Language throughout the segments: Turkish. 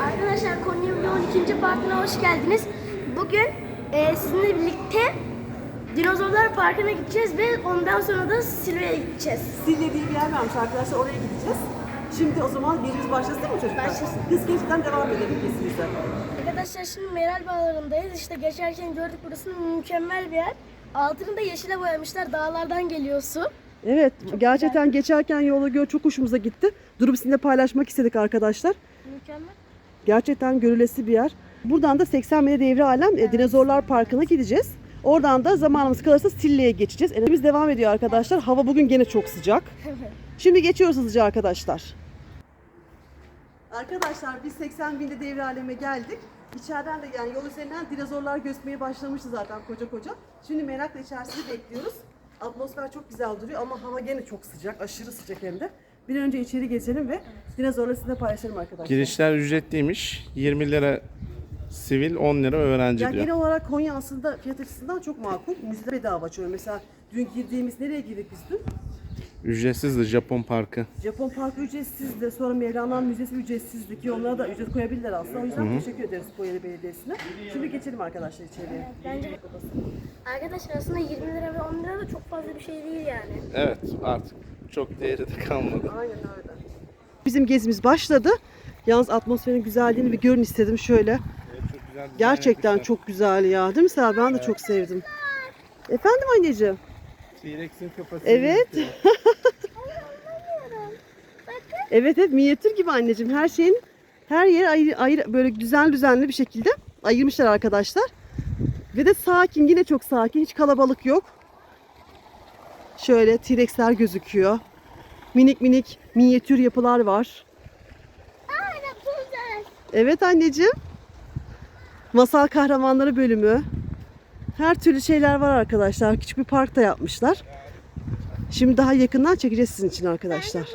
Arkadaşlar Konya Vlog'un ikinci partine hoş geldiniz. Bugün e, sizinle birlikte Dinozorlar Parkı'na gideceğiz ve ondan sonra da Silve'ye gideceğiz. Sille diye bir yer varmış arkadaşlar oraya gideceğiz. Şimdi o zaman birimiz başlasın mı çocuklar? Başlasın. Hız geçitten devam edelim kesinlikle. Arkadaşlar şimdi Meral Bağları'ndayız. İşte geçerken gördük burası mükemmel bir yer. Altını da yeşile boyamışlar. Dağlardan geliyor su. Evet gerçekten geçerken yolu gör çok hoşumuza gitti. Durup sizinle paylaşmak istedik arkadaşlar. Mükemmel. Gerçekten görülesi bir yer. Buradan da 80 metre devre alem e, dinozorlar parkına gideceğiz. Oradan da zamanımız kalırsa Sille'ye geçeceğiz. Enerjimiz devam ediyor arkadaşlar. Hava bugün gene çok sıcak. Şimdi geçiyoruz hızlıca arkadaşlar. Arkadaşlar biz 80 binde devre aleme geldik. İçeriden de yani yol üzerinden dinozorlar gözükmeye başlamıştı zaten koca koca. Şimdi merakla içerisini bekliyoruz. Atmosfer çok güzel duruyor ama hava gene çok sıcak, aşırı sıcak hem de. Bir önce içeri geçelim ve dinozorları sizinle paylaşalım arkadaşlar. Girişler ücretliymiş. 20 lira sivil, 10 lira öğrenci Ya diyor. genel olarak Konya aslında fiyat açısından çok makul. Müze bedava açıyor. Mesela dün girdiğimiz nereye girdik biz dün? Ücretsizdi Japon parkı. Japon Parkı ücretsizdi. Sonra Mevlana Müzesi ücretsizdi ki onlara da ücret koyabilirler aslında. O yüzden teşekkür ederiz Konya Belediyesi'ne. Şimdi geçelim arkadaşlar içeriye. Bence Arkadaşlar aslında 20 lira ve 10 lira da çok fazla bir şey değil yani. Evet artık çok değeri de kalmadı. Aynen öyle. Bizim gezimiz başladı. Yalnız atmosferin güzelliğini bir görün istedim şöyle. çok güzel Gerçekten çok güzel ya. Değil mi Serap? Ben de çok sevdim. Efendim anneciğim? T-Rex'in kafası. Evet. Evet evet minyatür gibi anneciğim. Her şeyin her yer ayrı, ayrı böyle güzel düzenli bir şekilde ayırmışlar arkadaşlar. Ve de sakin yine çok sakin. Hiç kalabalık yok. Şöyle T-Rex'ler gözüküyor. Minik minik minyatür yapılar var. Evet anneciğim. Masal kahramanları bölümü. Her türlü şeyler var arkadaşlar. Küçük bir park da yapmışlar. Şimdi daha yakından çekeceğiz sizin için arkadaşlar.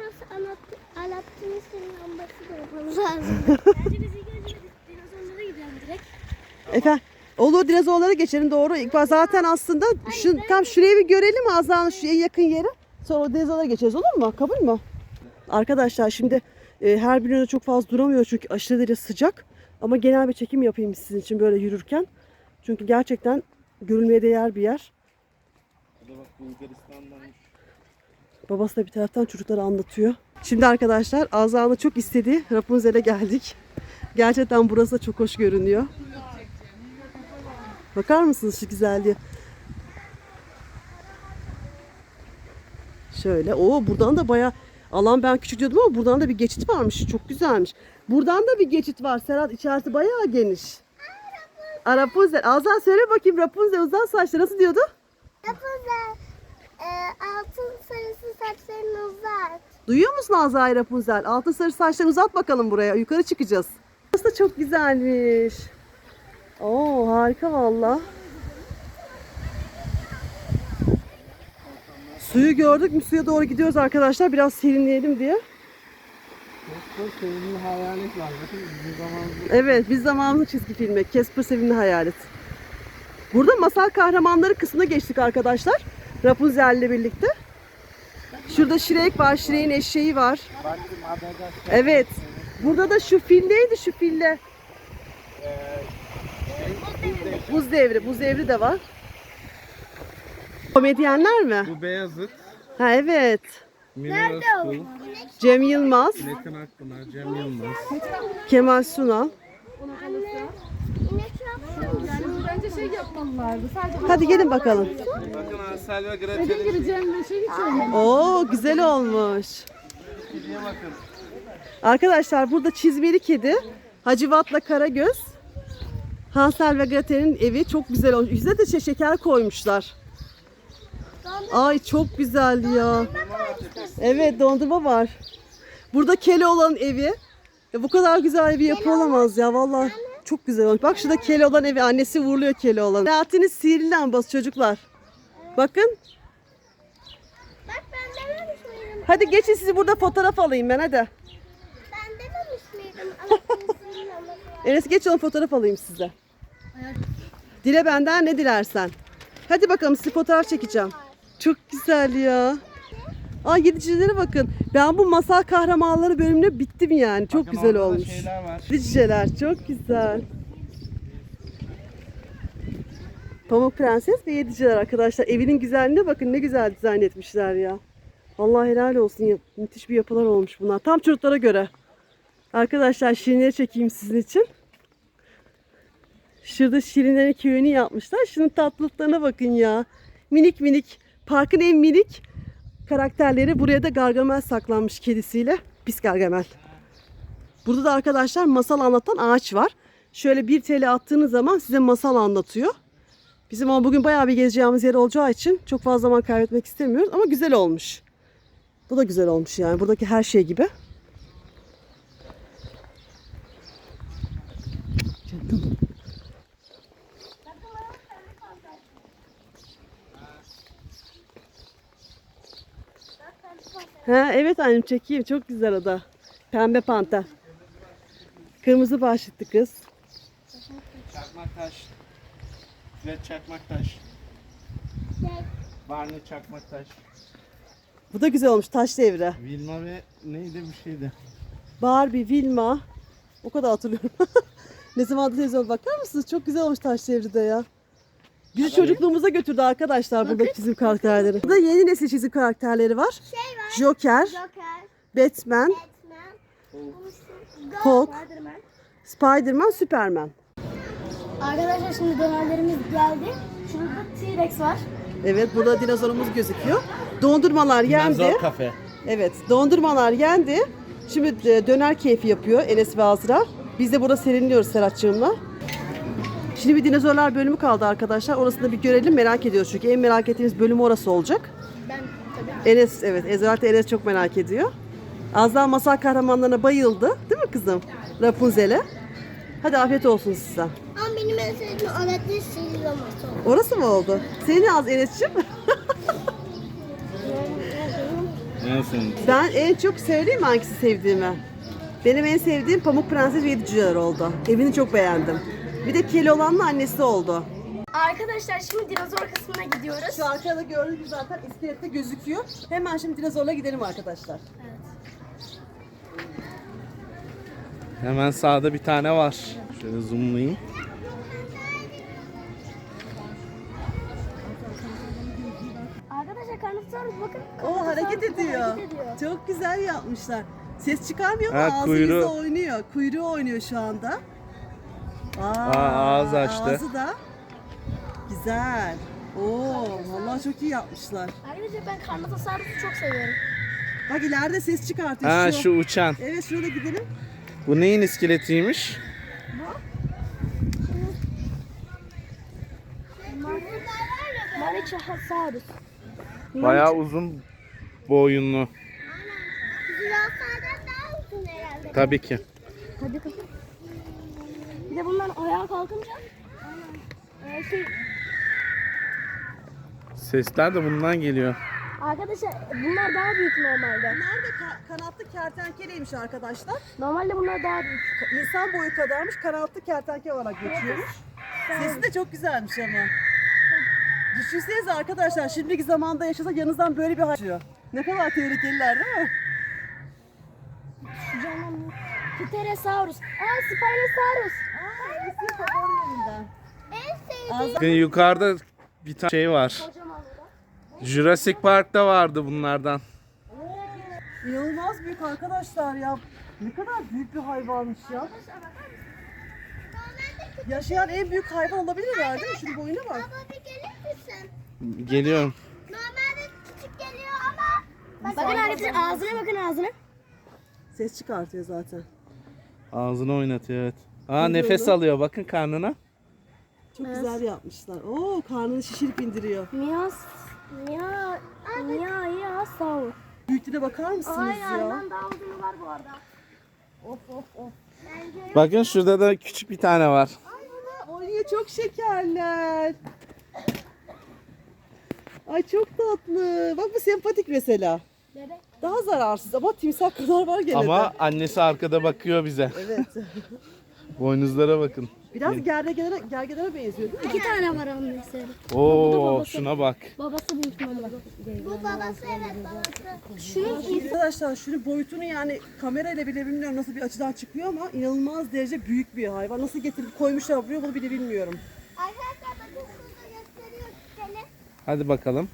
Alaaddin'in senin lambası da yapmamız lazım. Bence biz ilk önce dinozorlara gidelim direkt. Efendim olur dinozorlara geçelim doğru. İlk baş- zaten aslında şu, tam şurayı bir görelim Azra'nın şu en yakın yeri. Sonra o dinozorlara geçeriz olur mu? Kabul mü? Arkadaşlar şimdi e, her birine çok fazla duramıyor çünkü aşırı derece sıcak. Ama genel bir çekim yapayım sizin için böyle yürürken. Çünkü gerçekten görülmeye değer bir yer. Babası da bir taraftan çocuklara anlatıyor. Şimdi arkadaşlar Azra'nın çok istediği Rapunzel'e geldik. Gerçekten burası da çok hoş görünüyor. Bakar mısınız şu güzelliğe? Şöyle. Oo buradan da baya alan ben küçük diyordum ama buradan da bir geçit varmış. Çok güzelmiş. Buradan da bir geçit var. Serhat içerisi bayağı geniş. Aa, Rapunzel. Azra söyle bakayım Rapunzel uzan saçlı nasıl diyordu? Rapunzel. E, altın sarısı saçlarını uzat. Duyuyor musun Azra Rapunzel? Altın sarı saçlarını uzat bakalım buraya. Yukarı çıkacağız. Burası da çok güzelmiş. Oo harika valla. Suyu gördük mü suya doğru gidiyoruz arkadaşlar. Biraz serinleyelim diye. Sevimli hayalet var. Bakın bizim zamanımızda Evet biz zamanımızın çizgi filmi. Casper Sevimli Hayalet. Burada masal kahramanları kısmına geçtik arkadaşlar. Rapunzel'le birlikte. Şurada Shrek var. Shrek'in eşeği var. Evet. Burada da şu fil neydi şu fille? Buz devri. Buz devri de var. Komedyenler mi? Bu Beyazıt, Ha evet. Münir Özkul, Cem Yılmaz, Metin Akpınar, Cem Yılmaz. Kemal Sunal. İnek yapsın. Bence şey yapmalılardı. Sadece Hadi gelin bakalım. Bakın Hansel ve Gretel'in gireceğim bir şey hiç olmadı. Oo güzel olmuş. Arkadaşlar burada çizmeli kedi, Hacivat'la Karagöz, Hansel ve Gretel'in evi çok güzel olmuş. Üstüne de şey- şeker koymuşlar. Ay çok güzel ya. Evet dondurma var. Burada Keloğlan'ın evi. Ya bu kadar güzel bir yapı olamaz ya vallahi. Çok güzel olmuş. Bak şurada Keloğlan evi. Annesi vuruluyor Keloğlan. Selahattin'in sihirli lambası çocuklar. Bakın. Bak ben dememiş miydim? Hadi geçin sizi burada fotoğraf alayım ben hadi. Ben dememiş miydim? Enes geç onu fotoğraf alayım size. Dile benden ne dilersen. Hadi bakalım sizi fotoğraf çekeceğim. Çok güzel ya. Aa yedicilere bakın. Ben bu masal kahramanları bölümüne bittim yani. Çok Bakın güzel olmuş. şeyler var. Yediciler çok güzel. Pamuk Prenses ve Yediciler arkadaşlar. Evinin güzelliğine bakın ne güzel dizayn etmişler ya. Allah helal olsun. ya. Müthiş bir yapılar olmuş bunlar. Tam çocuklara göre. Arkadaşlar şirinleri çekeyim sizin için. Şurada şirinlerin köyünü yapmışlar. Şunun tatlılıklarına bakın ya. Minik minik. Parkın en minik karakterleri. Buraya da Gargamel saklanmış kedisiyle. Pis Gargamel. Burada da arkadaşlar masal anlatan ağaç var. Şöyle 1 TL attığınız zaman size masal anlatıyor. Bizim ama bugün bayağı bir gezeceğimiz yer olacağı için çok fazla zaman kaybetmek istemiyoruz ama güzel olmuş. Bu da güzel olmuş yani. Buradaki her şey gibi. Canım. Ha, evet annem çekeyim. Çok güzel o da. Pembe panter. Kırmızı başlıklı kız. Çakmak taş. Ve çakmak taş. Barney çakmak taş. Bu da güzel olmuş. Taş devre. Vilma ve neydi bir şeydi. Barbie, Vilma. O kadar hatırlıyorum. ne zaman televizyon bakar mısınız? Çok güzel olmuş taş devride ya. Bizi çocukluğumuza götürdü arkadaşlar buradaki çizim karakterleri. Burada yeni nesil çizim karakterleri var. Joker, Joker, Batman, Batman, Hulk, Spiderman. Spiderman, Superman. Arkadaşlar şimdi dönerlerimiz geldi. Şurada T-Rex var. Evet burada dinozorumuz gözüküyor. Dondurmalar yendi. Dinozor kafe. Evet dondurmalar yendi. Şimdi e, döner keyfi yapıyor Enes ve Azra. Biz de burada serinliyoruz Serhat'cığımla. Şimdi bir dinozorlar bölümü kaldı arkadaşlar. Orasını da bir görelim merak ediyoruz çünkü en merak ettiğimiz bölüm orası olacak. Ben. Enes evet özellikle Enes çok merak ediyor. Azra masal kahramanlarına bayıldı. Değil mi kızım? Rapunzel'e. Hadi afiyet olsun size. Ama benim en sevdiğim aletli sihirlaması oldu. Orası mı oldu? Senin az Enes'ciğim. Neyse. Ben en çok söyleyeyim mi hangisi sevdiğimi? Benim en sevdiğim Pamuk Prenses ve Yedi Cüceler oldu. Evini çok beğendim. Bir de Keloğlan'la annesi oldu. Arkadaşlar şimdi dinozor kısmına gidiyoruz. Şu arkada gördüğünüz gibi zaten iskelette gözüküyor. Hemen şimdi dinozorla gidelim arkadaşlar. Hemen sağda bir tane var. Şöyle zoomlayayım. Arkadaşlar karnıtlarız bakın. O hareket ediyor. hareket ediyor. Çok güzel yapmışlar. Ses çıkarmıyor ama Ha, ağzı kuyruğu. oynuyor. Kuyruğu oynuyor şu anda. Aa, Aa, ağzı açtı. Ağzı da güzel. Oo, vallahi çok iyi yapmışlar. Arkadaşlar ben karnıtasarrufu çok seviyorum. Bak ileride ses çıkartıyor. Ha şu. şu uçan. Evet şurada gidelim. Bu neyin iskeletiymiş? Manichasaurus. Bayağı uzun boyunlu. Zürafadan daha uzun herhalde. Tabii ki. Hadi kızım. Bir de bunlar ayağa kalkınca Ee, şey, Sesler de bundan geliyor. arkadaşlar bunlar daha büyük normalde. Bunlar da ka- kanatlı kertenkeleymiş arkadaşlar. Normalde bunlar daha büyük. İnsan boyu kadarmış, kanatlı kertenkele olarak geçiyormuş. Sesi de çok güzelmiş ama. Düşünsenize arkadaşlar şimdiki zamanda yaşasa yanınızdan böyle bir hayvan. Ne kadar tehlikeliler değil mi? Şu canlı Pterosaurus. Aa Spinosaurus. En sevdiğim. Yukarıda bir tane şey var. Jurassic Park'ta vardı bunlardan. İnanılmaz büyük arkadaşlar ya. Ne kadar büyük bir hayvanmış ya. Yaşayan en büyük hayvan olabilirler değil mi? Şunun boyuna bak. Baba bir gelir misin? Geliyorum. Normalde küçük geliyor ama. Bakın arkadaşlar ağzına bakın ağzına. Ses çıkartıyor zaten. Ağzını oynatıyor evet. Aa Ne nefes alıyor bakın karnına. Çok güzel yapmışlar. Oo karnını şişirip indiriyor. Miyas. Miya. Miya ya saur. Büyüklüğüne bakar mısınız Aynen ya? ben daha uzunu var bu arada. Of of of. Bence Bakın şurada da küçük bir tane var. Oynuyor çok şekerler. Ay çok tatlı. Bak bu sempatik mesela. bebek. Daha zararsız ama timsah kadar var gene Ama de. annesi arkada bakıyor bize. Evet. Boynuzlara bakın. Biraz gergedelere, gergedelere benziyor değil mi? İki tane var onun mesela. Oo şuna bak. Babası büyük ihtimalle. Bu babası evet babası. Şunun Arkadaşlar şunun boyutunu yani kamerayla bile bilmiyorum nasıl bir açıdan çıkıyor ama inanılmaz derece büyük bir hayvan. Nasıl getirip koymuşlar buraya bunu bile bilmiyorum. Arkadaşlar bakın şurada gösteriyor seni. Hadi bakalım.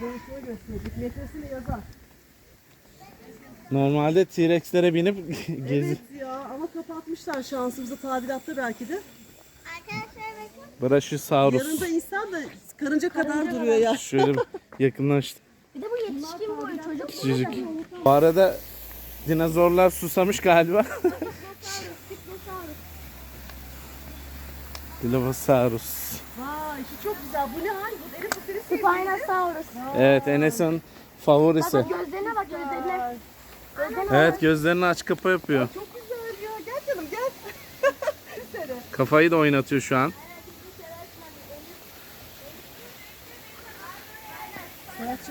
Boyutunu gösterecek. Metresini yazar. Normalde T-Rex'lere binip gezi. Evet ya ama kapatmışlar şansımızı tadilatta belki de. Arkadaşlar bakın. Brachiosaurus. Yanında insan da karınca kadar duruyor ya. Şöyle bir yakınlaştı. Bir de bu yetişkin boyu çocuk. Küçücük. Bu arada dinozorlar susamış galiba. Dilophosaurus. Vay şu çok güzel. Bu ne hal? Bu Elif bu senin. Spinosaurus. Evet Enes'in favorisi. Bak gözlerine bak gözlerine. Gözlerine Evet gözlerini aç kapa yapıyor. Çok güzel ya. Gel canım gel. Kafayı da oynatıyor şu an.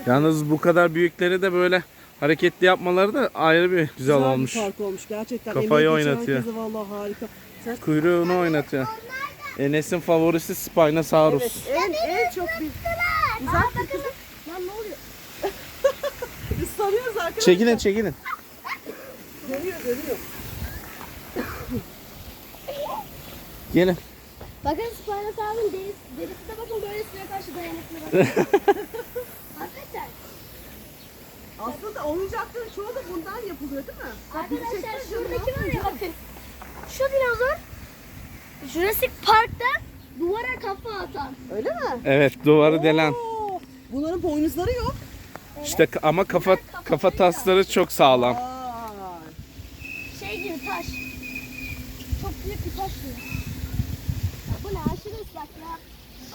Yalnız bu kadar büyükleri de böyle hareketli yapmaları da ayrı bir güzel Güzel olmuş. bir park olmuş gerçekten. Kafayı Emeği oynatıyor. Vallahi harika. Sen Kuyruğunu oynatıyor. Enes'in favorisi Spinosaurus. en, en çok bir uzak kızım. Lan ne oluyor? Biz sanıyoruz arkadaşlar. Çekilin çekilin. Dönüyor dönüyor. Gelin. Bakın Spinosaurus'un derisi, derisi de bakın böyle suya karşı dayanıklı. bakın. Hakikaten. Aslında oyuncakların çoğu da bundan yapılıyor değil mi? Arkadaşlar şuradaki var ya bakın. Şu dinozor Jurassic Park'ta duvara kafa atan. Öyle mi? Evet duvarı delen. Oo, Bunların boynuzları yok. İşte ka- ama kafa kafa tasları çok sağlam. Şey gibi taş. Çok büyük bir taş gibi. Ya bu ne aşırı ıslak ya.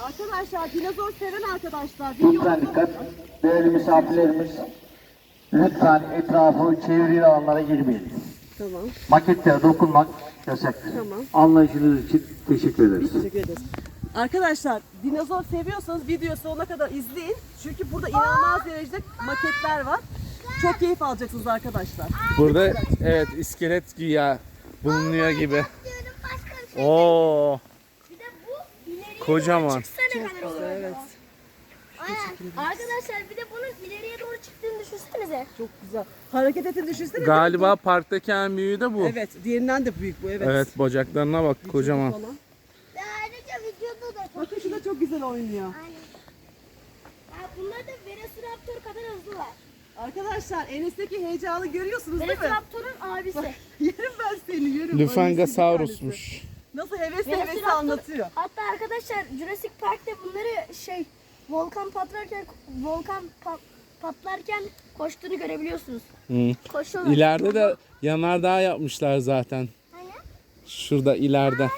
Arkadaşlar dinozor seven arkadaşlar. Lütfen dikkat. Değerli misafirlerimiz. Lütfen etrafı çevrili alanlara girmeyin. Tamam. Maketlere dokunmak yasaktır. Tamam. Anlayışınız için teşekkür ederiz. Teşekkür ederiz. Arkadaşlar dinozor seviyorsanız videoyu sonuna kadar izleyin. Çünkü burada inanılmaz derecede maketler var. Çok keyif alacaksınız arkadaşlar. Burada evet iskelet güya bulunuyor gibi. Şey. Oo Bir de bu ileriye Kocaman. doğru çıksa ne kadar olur Evet. Aynen. Arkadaşlar bir de bunun ileriye doğru çıktığını düşünsenize. Çok güzel. Hareket etini düşünsene. galiba parktaki en büyüğü de bu. Evet. Diğerinden de büyük bu. Evet. Evet bacaklarına bak kocaman. Falan. Ve ayrıca videoda da çok Bakın şu da çok güzel oynuyor. Aynen. Ya bunlar da Velociraptor kadar hızlılar. Arkadaşlar Enes'teki heyecanı görüyorsunuz değil mi? Velociraptor'un abisi. Yerim ben seni yerim. Lüfangasaurus'muş. Nasıl hevesli hevesli Velociraptor- anlatıyor. Hatta arkadaşlar Jurassic Park'ta bunları şey volkan patlarken volkan pa- patlarken koştuğunu görebiliyorsunuz. Hı. Koşuyorlar. İleride de yanardağ yapmışlar zaten. Hani? Şurada ileride.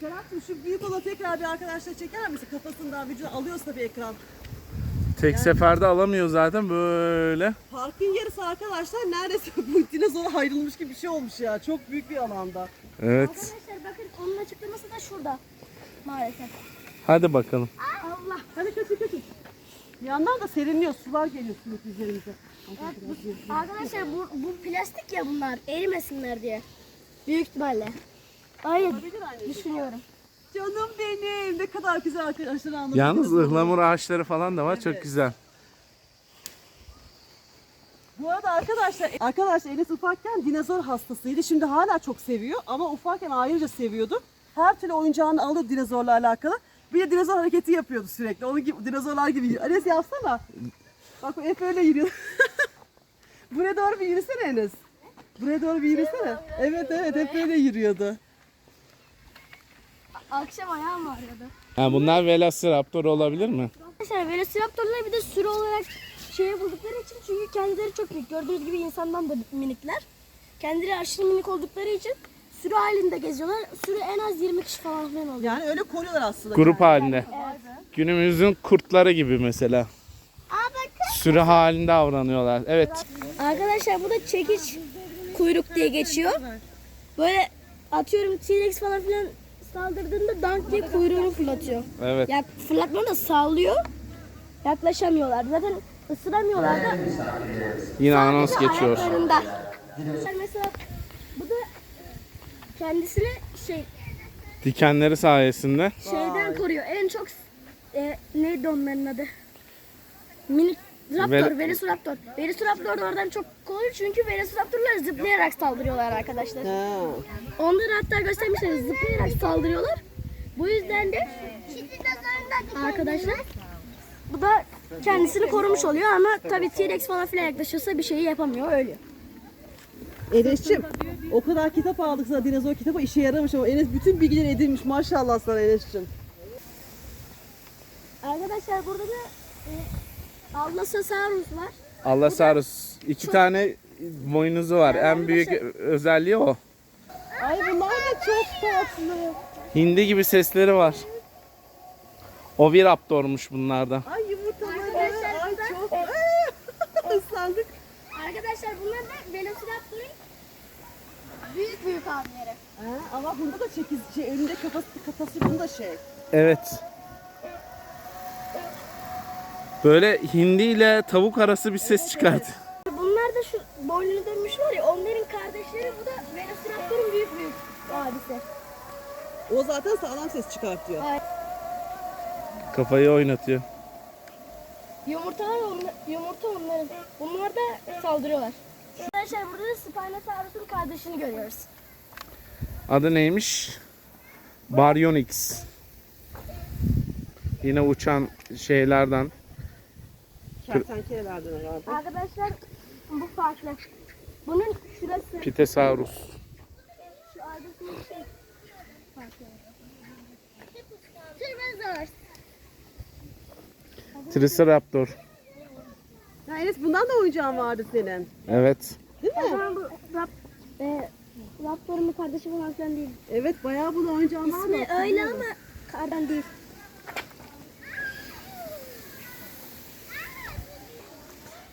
Serap'cığım şu büyük olanı tekrar bir arkadaşlar çeker misin? Kafasından vücudu alıyorsa bir ekran. Tek seferde alamıyor zaten böyle. Parkın yarısı arkadaşlar neredeyse bu dinozora ayrılmış gibi bir şey olmuş ya. Çok büyük bir alanda. Evet. Arkadaşlar bakın onun açıklaması da şurada. Maalesef. Hadi bakalım. Allah. Hadi kaçın kaçın. Bir yandan da serinliyor. Sular geliyor sürekli üzerimize. Arkadaşlar bu, bu plastik ya bunlar erimesinler diye. Büyük ihtimalle. Hayır Olabilir anneciğim. düşünüyorum. Canım benim. Ne kadar güzel arkadaşlar anlatıyor. Yalnız ıhlamur ağaçları falan da var çok güzel. Bu arada arkadaşlar, arkadaşlar Enes ufakken dinozor hastasıydı. Şimdi hala çok seviyor ama ufakken ayrıca seviyordu. Her türlü oyuncağını alıyor dinozorla alakalı. Bir de dinozor hareketi yapıyordu sürekli. Onun gibi dinozorlar gibi. Enes yapsana. Bak o hep öyle yürüyor. Buraya doğru bir yürüsene Enes. Buraya doğru bir yürüsene. Evet evet hep öyle yürüyordu. Akşam ayağım ağrıyordu. Ha, bunlar Velociraptor olabilir mi? Arkadaşlar Velociraptorlar bir de sürü olarak şey buldukları için çünkü kendileri çok büyük. Gördüğünüz gibi insandan da minikler. Kendileri aşırı minik oldukları için sürü halinde geziyorlar. Sürü en az 20 kişi falan filan oluyor. Yani öyle koruyorlar aslında. Grup yani. halinde. Günümüzün kurtları gibi mesela. Aa bakın. Sürü halinde davranıyorlar. Evet. Arkadaşlar bu da çekiç kuyruk diye geçiyor. Böyle atıyorum T-Rex falan filan saldırdığında dank diye kuyruğunu fırlatıyor. Evet. Ya fırlatmanı da sallıyor. Yaklaşamıyorlar. Zaten ısıramıyorlar da. Yine anons geçiyor. ayaklarında. Mesela kendisine şey Dikenleri sayesinde. Şeyden koruyor. En çok e, neydi onların adı? Minik Raptor, Vel- Velociraptor. Velociraptor da oradan çok koruyor çünkü Velociraptorlar zıplayarak saldırıyorlar arkadaşlar. Ha. Onları hatta göstermişler zıplayarak saldırıyorlar. Bu yüzden de arkadaşlar bu da kendisini korumuş oluyor ama tabii T-Rex falan filan yaklaşırsa bir şeyi yapamıyor ölüyor. Enes'cim o kadar kitap aldık sana dinozor kitabı işe yaramış ama Enes bütün bilgileri edinmiş maşallah sana Enes'cim. Arkadaşlar burada da e, Allosaurus var. Allosaurus. iki tane boynuzu var. En büyük özelliği o. Ay bunlar da çok tatlı. Hindi gibi sesleri var. Oviraptormuş bunlardan. Ay yumurtaları. Arkadaşlar Ay burada- çok. Islandık. Arkadaşlar bunlar da Velociraptor'un büyük büyük abileri. Ha, ama bunda da çekiz, şey, önünde kafası, kafası bunda şey. Evet. Böyle hindi ile tavuk arası bir ses çıkardı. Bunlar da şu boynunu dönmüş var ya onların kardeşleri bu da Velociraptor'un büyük büyük abisi. O zaten sağlam ses çıkartıyor. Kafayı oynatıyor. Yumurta var ya, onlar, yumurta onların. Bunlar da saldırıyorlar. Arkadaşlar burada da Spinosaurus'un kardeşini görüyoruz. Adı neymiş? Baryonyx. Yine uçan şeylerden. Kertenkelelerden herhalde. Arkadaşlar bu farklı. Bunun şurası Pitesaurus. şu ardasındaki şey farklı. Tyrannosaurus. Triceraptor. Ya Enes bundan da oyuncağın vardı senin. Evet. Değil mi? Ama bu rap, e, kardeşi falan filan değil. Evet bayağı bunun oyuncağın vardı. İsmi öyle ama kardan değil.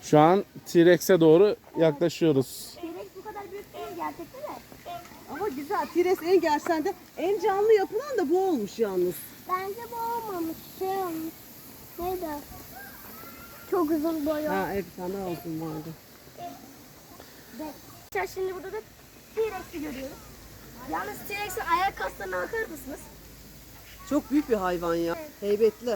Şu an T-Rex'e doğru yaklaşıyoruz. T-Rex bu kadar büyük değil gerçekten de. Ama güzel. T-Rex en gerçekten de en canlı yapılan da bu olmuş yalnız. Bence bu olmamış. Şey olmuş. Neydi? Çok uzun boyu. Ha evet bir tane olsun vardı. Arkadaşlar şimdi burada da T-Rex'i görüyoruz. Yalnız T-Rex'in ayak kaslarına bakar mısınız? Çok büyük bir hayvan ya. Heybetli.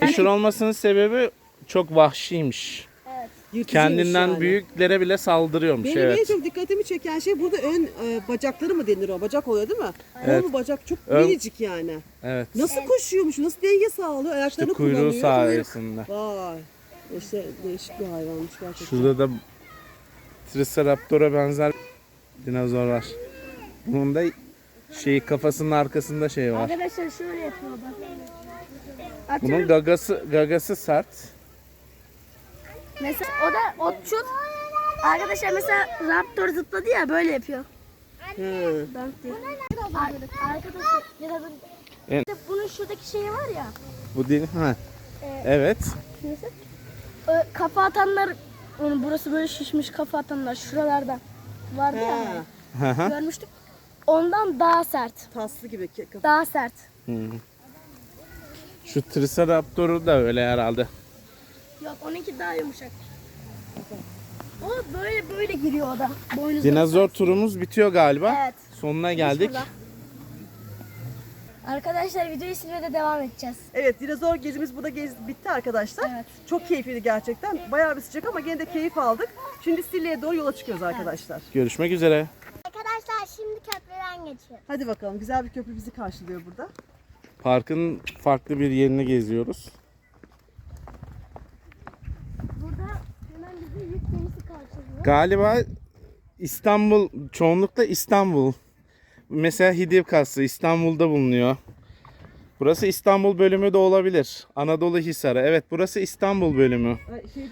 Meşhur olmasının sebebi çok vahşiymiş. Evet. Yırtıcıymış Kendinden yani. büyüklere bile saldırıyormuş. Benim en evet. çok dikkatimi çeken şey burada ön e, bacakları mı denir o? Bacak oluyor değil mi? Evet. Kol mu bacak çok Ön- minicik yani. Evet. Nasıl koşuyormuş? Nasıl denge sağlıyor? Ayaklarını İşte kuyruğu kullanıyor. sayesinde. Vay. İşte değişik bir hayvanmış gerçekten. Şurada da Triceraptor'a benzer dinozor var. Bunun da şeyi kafasının arkasında şey var. Arkadaşlar şöyle yapıyor bak. Bunun Atıyorum. gagası gagası sert. Mesela o da otçul. Arkadaşlar mesela Raptor zıpladı ya böyle yapıyor. He. Ben değil. Ar- Arkadaşlar ya da böyle- En- bunun şuradaki şeyi var ya. Bu değil ha. Evet. Evet. Neyse. Kafa atanlar onun burası böyle şişmiş kafa atanlar şuralarda vardı ya. He. Görmüştük. Ondan daha sert. Taslı gibi. ke- kafa- Daha sert. Hı. Şu Triceraptor'u da öyle herhalde. Yok onunki daha yumuşak. O böyle böyle giriyor o da. Boynuzlu. Dinozor turumuz bitiyor galiba. Evet. Sonuna geldik. Burada. Arkadaşlar videoyu silmede devam edeceğiz. Evet dinozor gezimiz burada gez bitti arkadaşlar. Evet. Çok keyifliydi gerçekten. Bayağı bir sıcak ama gene de keyif aldık. Şimdi Sille'ye doğru yola çıkıyoruz arkadaşlar. Görüşmek üzere. Arkadaşlar şimdi köprüden geçiyoruz. Hadi bakalım güzel bir köprü bizi karşılıyor burada. Parkın farklı bir yerini geziyoruz. Burada hemen bizi yük gemisi karşılıyor. Galiba İstanbul, çoğunlukla İstanbul. Mesela Hidivkası İstanbul'da bulunuyor. Burası İstanbul bölümü de olabilir. Anadolu Hisarı. Evet burası İstanbul bölümü. Şey,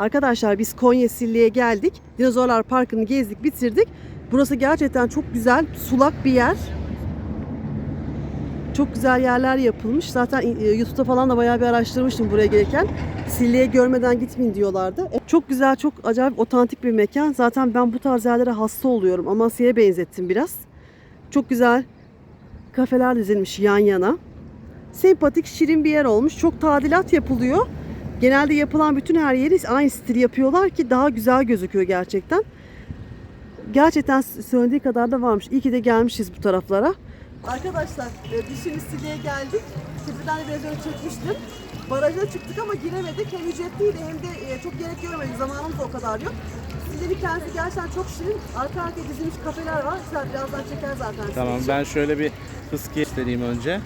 Arkadaşlar biz Konya Silli'ye geldik. Dinozorlar Parkı'nı gezdik, bitirdik. Burası gerçekten çok güzel, sulak bir yer. Çok güzel yerler yapılmış. Zaten e, YouTube'da falan da bayağı bir araştırmıştım buraya gelirken. Silli'ye görmeden gitmeyin diyorlardı. E, Çok güzel, çok acayip otantik bir mekan. Zaten ben bu tarz yerlere hasta oluyorum. Amasya'ya benzettim biraz. Çok güzel kafeler dizilmiş yan yana. Sempatik, şirin bir yer olmuş. Çok tadilat yapılıyor. Genelde yapılan bütün her yeri aynı stil yapıyorlar ki daha güzel gözüküyor gerçekten. Gerçekten söylediği kadar da varmış. İyi ki de gelmişiz bu taraflara. Arkadaşlar e, biz şimdi geldik. De biraz önce çekmiştim. Baraja çıktık ama giremedik. Hem ücretliydi hem de e, çok gerek görmedik. Zamanımız o kadar yok. Sile'nin kendisi gerçekten çok şirin. Arka arkaya dizilmiş kafeler var. Güzel birazdan çeker zaten. Tamam ben şöyle bir fıskiye göstereyim önce.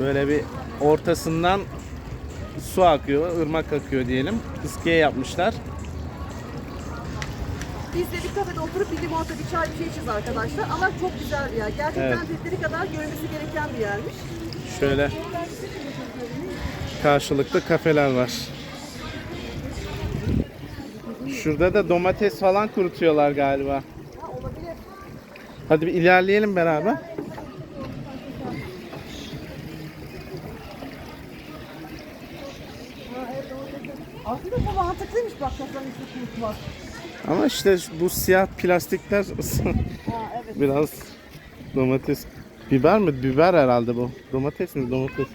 Böyle bir ortasından su akıyor, ırmak akıyor diyelim. Fıskiye yapmışlar. Biz de bir kafede oturup bir limonata, bir çay, bir şey içeceğiz arkadaşlar. Ama çok güzel bir yer. Gerçekten Evet. dedikleri kadar görülmesi gereken bir yermiş. Şöyle karşılıklı kafeler var. Şurada da domates falan kurutuyorlar galiba. Hadi bir ilerleyelim beraber. Aslında mantıklıymış bak kafanın üstü kurutmak. Ama işte bu siyah plastikler biraz domates biber mi? Biber herhalde bu. Domates mi? Domates.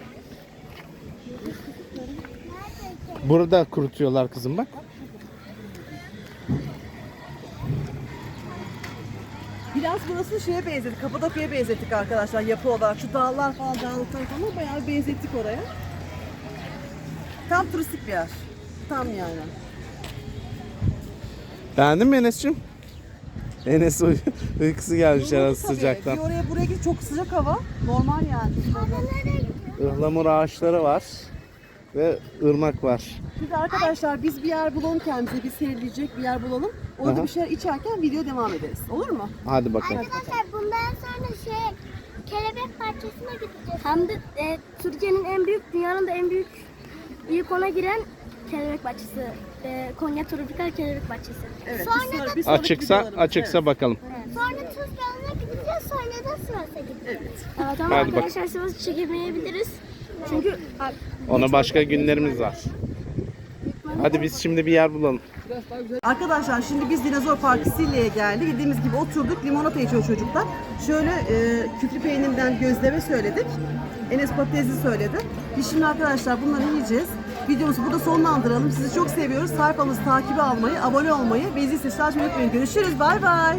Burada kurutuyorlar kızım bak. Biraz burası şeye benzedik, Kapadokya'ya benzettik arkadaşlar yapı olarak. Şu dağlar falan, dağlıklar falan bayağı benzettik oraya. Tam turistik bir yer. Tam yani. Beğendin mi Enes'cim? Enes uy- uykusu gelmiş herhalde sıcaktan. Bir oraya buraya git çok sıcak hava. Normal yani. Ihlamur ağaçları var ve ırmak var. Şimdi arkadaşlar biz bir yer bulalım kendimize, bir seyirleyecek bir yer bulalım. Orada Aha. bir şeyler içerken video devam ederiz. Olur mu? Hadi bakalım. Arkadaşlar bundan sonra şey kelebek bahçesine gideceğiz. Hem de e, Türkiye'nin en büyük, dünyanın da en büyük ilk ona giren kelebek bahçesi. E, Konya Tropikal Kelebek Bahçesi. Evet. Sonra bir da- sonraki- bir sonraki Açıksa videolarımız, açıksa bakalım. Sonra Tuzla'na gideceğiz sonra da Sivas'a gideceğiz. Evet ama Hadi bak. arkadaşlar Sivas'ı çekemeyebiliriz. Çünkü Ona başka günlerimiz var. Hadi biz şimdi bir yer bulalım. Arkadaşlar şimdi biz Dinozor Parkı Sille'ye geldik. Dediğimiz gibi oturduk. Limonata içiyor çocuklar. Şöyle e, küflü peynirden gözleme söyledik. Enes patatesi söyledi. Biz şimdi arkadaşlar bunları yiyeceğiz. Videomuzu burada sonlandıralım. Sizi çok seviyoruz. Sayfamızı takibi almayı, abone olmayı, bezi sesler unutmayın. Görüşürüz. Bay bay.